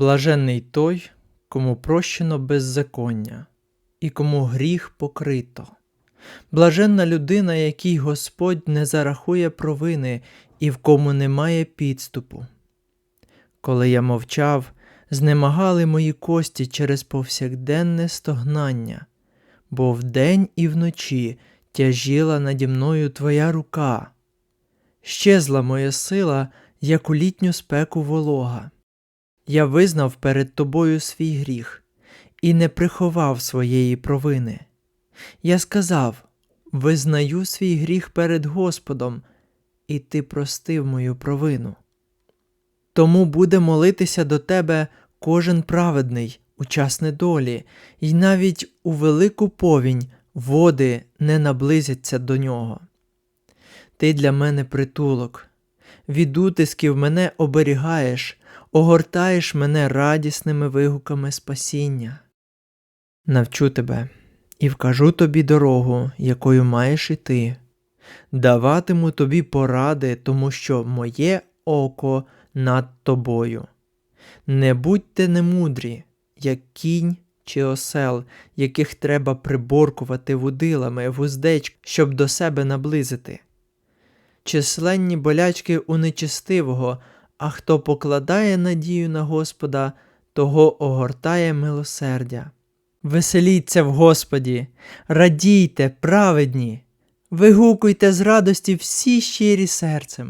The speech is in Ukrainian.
Блаженний той, кому прощено беззаконня, і кому гріх покрито. Блаженна людина, якій Господь не зарахує провини і в кому немає підступу. Коли я мовчав, знемагали мої кості через повсякденне стогнання, бо вдень і вночі тяжіла наді мною твоя рука. Щезла моя сила, як у літню спеку волога. Я визнав перед тобою свій гріх і не приховав своєї провини. Я сказав: Визнаю свій гріх перед Господом, і ти простив мою провину. Тому буде молитися до тебе кожен праведний у час недолі, і навіть у велику повінь води не наблизяться до нього. Ти для мене притулок, від утисків мене оберігаєш, огортаєш мене радісними вигуками спасіння. Навчу тебе і вкажу тобі дорогу, якою маєш іти. Даватиму тобі поради, тому що моє око над тобою. Не будьте немудрі, як кінь чи осел, яких треба приборкувати вудилами, вуздечк, щоб до себе наблизити. Численні болячки у нечистивого, а хто покладає надію на Господа, того огортає милосердя. Веселіться в Господі, радійте, праведні, вигукуйте з радості всі щирі серцем.